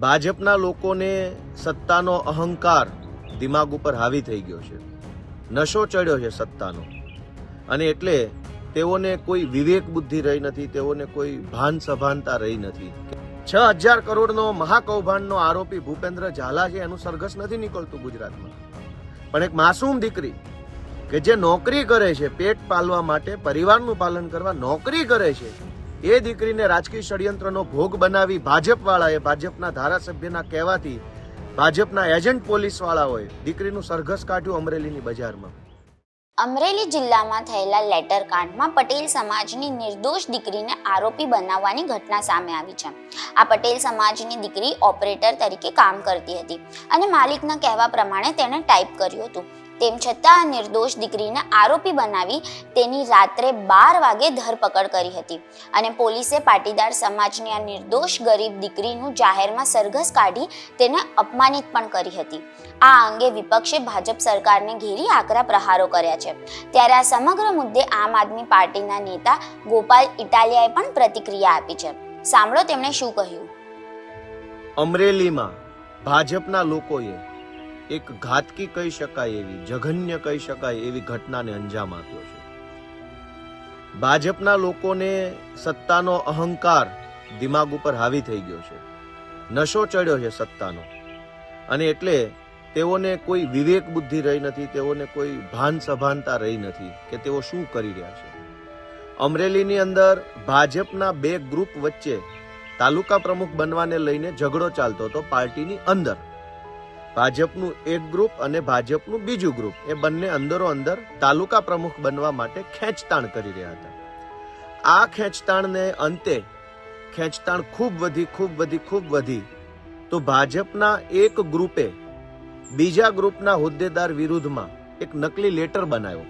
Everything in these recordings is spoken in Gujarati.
ભાજપના લોકોને સત્તાનો અહંકાર દિમાગ ઉપર હાવી થઈ ગયો છે. નશો ચડ્યો છે સત્તાનો. અને એટલે તેઓને કોઈ વિવેક બુદ્ધિ રહી નથી, તેઓને કોઈ ભાન સભાનતા રહી નથી. છ હજાર કરોડનો મહાકૌભાંડનો આરોપી ભૂપેન્દ્ર ઝાલા છે, એનું સરઘસ નથી નીકળતું ગુજરાતમાં. પણ એક માસૂમ દીકરી કે જે નોકરી કરે છે, પેટ પાલવા માટે, પરિવારનું પાલન કરવા નોકરી કરે છે એ દીકરીને રાજકીય ષડયંત્રનો ભોગ બનાવી ભાજપવાળાએ ભાજપના ધારાસભ્યના કહેવાથી ભાજપના એજન્ટ પોલીસવાળાઓએ દીકરીનું સરઘસ કાઢ્યું અમરેલીની બજારમાં. અમરેલી જિલ્લામાં થયેલા લેટર કાંડમાં પટેલ સમાજની નિર્દોષ દીકરીને આરોપી બનાવવાની ઘટના સામે આવી છે. આ પટેલ સમાજની દીકરી ઓપરેટર તરીકે કામ કરતી હતી અને માલિકના કહેવા પ્રમાણે તેણે ટાઈપ કર્યું હતું. તેમ છતાં નિર્દોષ દીકરીને આરોપી બનાવી તેની રાત્રે બાર વાગે ધરપકડ કરી હતી. અને પોલીસે પાટીદાર સમાજની આ નિર્દોષ ગરીબ દીકરીનું જાહેરમાં સરઘસ કાઢી તેને અપમાનિત પણ કરી હતી. આ અંગે વિપક્ષે ભાજપ સરકારને ઘેરી આકરા પ્રહારો કર્યા છે. ત્યારે આ સમગ્ર મુદ્દે આમ આદમી પાર્ટીના નેતા ગોપાલ ઇટાલિયાએ પણ પ્રતિક્રિયા આપી છે. સાંભળો તેમણે શું કહ્યું. અમરેલીમાં ભાજપના લોકોએ એક ઘાતકી કહી શકાય એવી, જઘન્ય કહી શકાય એવી ઘટનાને અંજામ આપ્યો છે. ભાજપના લોકોને સત્તાનો અહંકાર દિમાગ ઉપર હાવી થઈ ગયો છે. નશો ચડ્યો છે સત્તાનો. અને એટલે તેઓને કોઈ વિવેક બુદ્ધિ રહી નથી, તેઓને કોઈ ભાન સભાનતા રહી નથી કે તેઓ શું કરી રહ્યા છે. અમરેલીની અંદર ભાજપના બે ગ્રુપ વચ્ચે તાલુકા પ્રમુખ બનવાને લઈને ઝઘડો ચાલતો હતો પાર્ટીની અંદર. ભાજપનું એક ગ્રુપ અને ભાજપનું બીજું ગ્રુપ. એ બંને અંદરો અંદર તાલુકા પ્રમુખ બનવા માટે ખેંચતાણ કરી રહ્યા હતા. આ ખેંચતાણને અંતે ખેંચતાણ ખૂબ વધી ખૂબ વધી ખૂબ વધી, તો ભાજપના એક ગ્રુપે બીજા ગ્રુપના હોદ્દેદાર વિરુદ્ધમાં એક નકલી લેટર બનાવ્યો.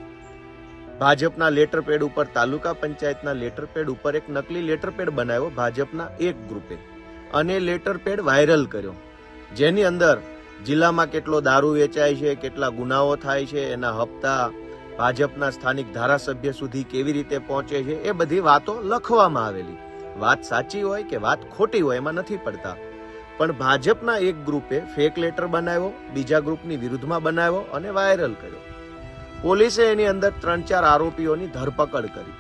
ભાજપના લેટર પેડ ઉપર, તાલુકા પંચાયતના લેટર પેડ ઉપર એક નકલી લેટર પેડ બનાવ્યો ભાજપના એક ગ્રુપે. અને લેટર પેડ વાયરલ કર્યો. જેની અંદર જિલ્લામાં કેટલો દારૂ વેચાય છે, કેટલા ગુનાઓ થાય છે, એના હપ્તા ભાજપના સ્થાનિક ધારાસભ્ય સુધી કેવી રીતે પહોંચે છે, એ બધી વાતો લખવામાં આવેલી. વાત સાચી હોય કે વાત ખોટી હોય એમાં નથી પડતા. પણ ભાજપના એક ગ્રુપે ફેક લેટર બનાવ્યો, બીજા ગ્રુપની વિરુદ્ધમાં બનાવ્યો અને વાયરલ કર્યો. પોલીસે એની અંદર ત્રણ ચાર આરોપીઓની ધરપકડ કરી.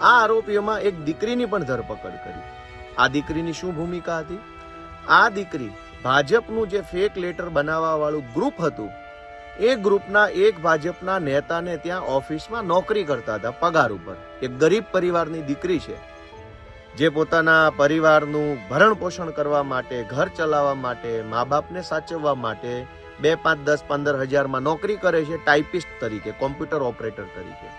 આ આરોપીઓમાં એક દીકરીની પણ ધરપકડ કરી. આ દીકરીની શું ભૂમિકા હતી? આ દીકરી ભાજપનું જે ફેક લેટર બનાવવા વાળું ગ્રુપ હતું, એ ગ્રુપના એક ભાજપના નેતાને ત્યાં ઓફિસમાં નોકરી કરતા હતા પગાર ઉપર. એક ગરીબ પરિવારની દીકરી છે, જે પોતાના પરિવારનું ભરણ પોષણ કરવા માટે, ઘર ચલાવવા માટે, મા બાપને સાચવવા માટે બે પાંચ દસ પંદર હજારમાં નોકરી કરે છે ટાઈપિસ્ટ તરીકે કોમ્પ્યુટર ઓપરેટર તરીકે.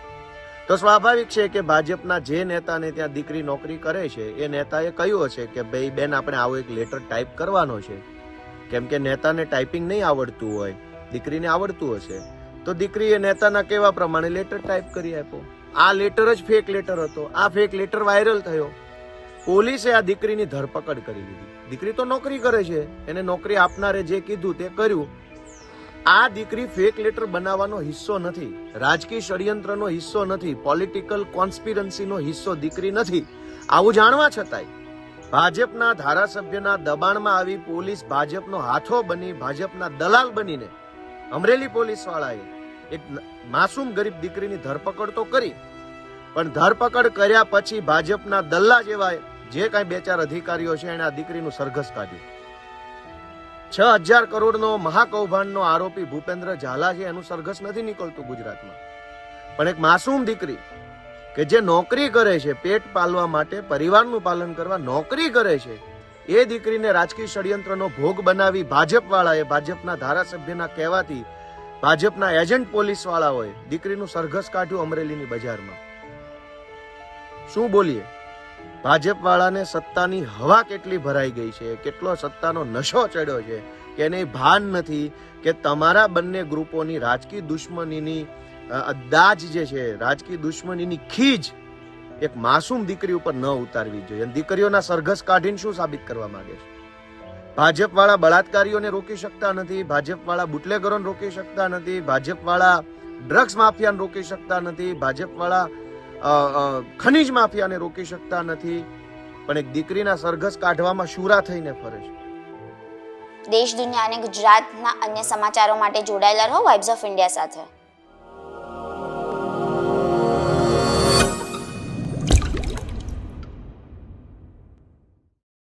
તો સ્વાભાવિક છે કે ભાજપના જે નેતાને ત્યાં દીકરી નોકરી કરે છે, એ નેતાએ કહ્યું હશે કે, ભાઈ બેન, આપણે આવો એક લેટર ટાઈપ કરવાનો છે. કેમ કે નેતાને ટાઈપિંગ નહીં આવડતું હોય, દીકરીને આવડતું હશે. તો દીકરીએ નેતાના કહેવા પ્રમાણે લેટર ટાઈપ કરી આપ્યો? આ લેટર જ ફેક લેટર હતો. આ ફેક લેટર વાયરલ થયો. પોલીસે આ દીકરીની ધરપકડ કરી લીધી. દીકરી તો નોકરી કરે છે. એને નોકરી આપનારે જે કીધું તે કર્યું. આ દીકરી ફેક લેટર બનાવવાનો હિસ્સો નથી. રાજકીય ષડયંત્રનો હિસ્સો નથી. પોલિટિકલ કોન્સ્પિરન્સીનો હિસ્સો દીકરી નથી. આવું જાણવા છતાંય ભાજપના ધારાસભ્યના દબાણમાં આવી પોલીસ ભાજપનો હાથો બની ભાજપના દલાલ બનીને અમરેલી પોલીસ વાળાએ એક માસૂમ ગરીબ દીકરીની ધરપકડ તો કરી, પણ ધરપકડ કર્યા પછી ભાજપના દલ્લા જેવા જે કાંઈ બે ચાર અધિકારીઓ છે એને આ દીકરીનું સરઘસ કાઢ્યું. છ હજાર કરોડનો મહાકૌભાંડનો આરોપી ભૂપેન્દ્ર ઝાલા છે એનું સરઘસ નથી નીકળતું ગુજરાતમાં. પણ એક માસૂમ દીકરી કે જે નોકરી કરે છે, પેટ પાલવા માટે, પરિવારનું પાલન કરવા નોકરી કરે છે, એ દીકરીને રાજકીય ષડયંત્રનો ભોગ બનાવી ભાજપવાળાએ ભાજપના ધારાસભ્યના કહેવાથી ભાજપના એજન્ટ પોલીસવાળાઓએ દીકરીનું સરઘસ કાઢ્યું અમરેલીની બજારમાં. શું બોલીએ? ભાજપ વાળાને સત્તાની હવા કેટલી ભરાઈ ગઈ છે, કેટલો સત્તાનો નશો ચડ્યો છે, કે એને ભાન નથી કે તમારા બંને ગ્રુપોની રાજકીય દુશ્મનીની દાજ જે છે રાજકીય દુશ્મનીની ખીજ એક માસૂમ દીકરી ઉપર ન ઉતારવી જોઈએ. દીકરીઓના સરઘસ કાઢીને શું સાબિત કરવા માંગે છે? ભાજપ વાળા બળાત્કારીઓને રોકી શકતા નથી ભાજપ વાળા બુટલેગરોને રોકી શકતા નથી ભાજપ વાળા ડ્રગ્સ માફિયાને રોકી શકતા નથી ભાજપ વાળા અ, અ, ખનીજ માફિયાને રોકી શકતા નથી. પણ એક દીકરીના સરઘસ કાઢવામાં શુરા થઈને ફરે છે. દેશ દુનિયા અને ગુજરાતના અન્ય સમાચારો માટે જોડાયેલા રહો વાઇબ્સ ઓફ ઇન્ડિયા સાથે.